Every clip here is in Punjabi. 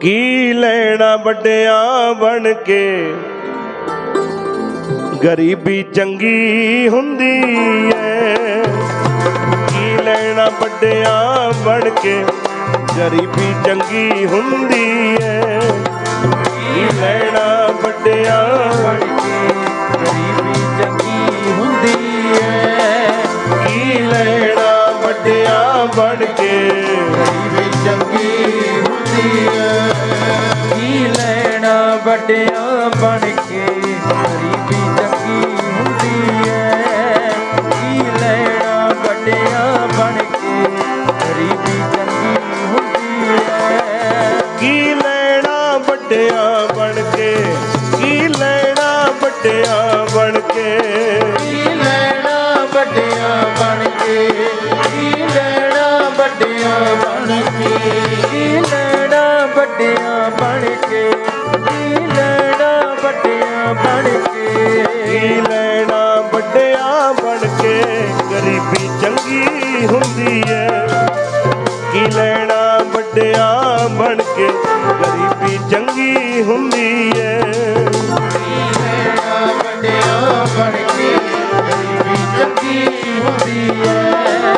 ਕੀ ਲੈਣਾ ਵੱਡਿਆਂ ਬਣ ਕੇ? ਗਰੀਬੀ ਚੰਗੀ ਹੁੰਦੀ ਐ। ਕੀ ਲੈਣਾ ਵੱਡਿਆਂ ਬਣ ਕੇ? ਗਰੀਬੀ ਚੰਗੀ ਹੁੰਦੀ ਐ। ਕੀ ਲੈਣਾ ਵੱਡਿਆਂ ਬਣ ਕੇ? ਗਰੀਬੀ ਚੰਗੀ ਹੁੰਦੀ ਐ। ਕੀ ਲੈਣਾ ਵੱਡਿਆਂ ਬਣ ਕੇ? ਗਰੀਬੀ ਚੰਗੀ ਵੱਡਿਆਂ ਬਣ ਕੇ ਗਰੀਬੀ ਚੰਗੀ ਹੁੰਦੀ ਐ। ਕੀ ਲੈਣਾ ਵੱਡਿਆਂ ਬਣ ਕੇ ਗਰੀਬੀ ਚੰਗੀ ਹੁੰਦੀ ਐ। ਕੀ ਲੈਣਾ ਵੱਡਿਆਂ ਬਣ ਕੇ ਕੀ ਲੈਣਾ ਵੱਡਿਆਂ ਬਣ ਕੇ। ਕੀ ਲੈਣਾ ਵੱਡਿਆਂ ਬਣ ਕੇ ਕੀ ਲੈਣਾ ਵੱਡਿਆਂ ਬਣ ਕੇ। ਕੀ ਲੈਣਾ ਵੱਡਿਆਂ ਚੰਗੀ ਹੁੰਦੀ ਐ ਕੀ ਲੈਣਾ ਵੱਡਿਆਂ ਬਣ ਕੇ ਗਰੀਬੀ ਚੰਗੀ ਹੁੰਦੀ ਐ ਕੀ ਲੈਣਾ ਵੱਡਿਆਂ ਬਣ ਕੇ? ਗਰੀਬੀ ਚੰਗੀ ਹੁੰਦੀ ਐ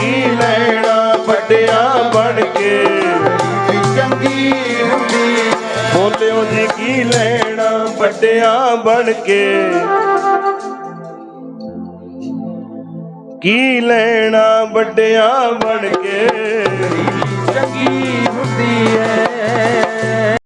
ਕੀ ਲੈਣਾ ਵੱਡਿਆਂ ਬਣ ਕੇ? ਗਰੀਬੀ ਚੰਗੀ ਹੁੰਦੀ ਐ ਬੋਲਿਓ ਜੀ, ਕੀ ਲੈਣਾ ਵੱਡਿਆਂ ਬਣ ਕੇ? ਕੀ ਲੈਣਾ ਵੱਡਿਆਂ ਬਣ ਕੇ। ਚੰਗੀ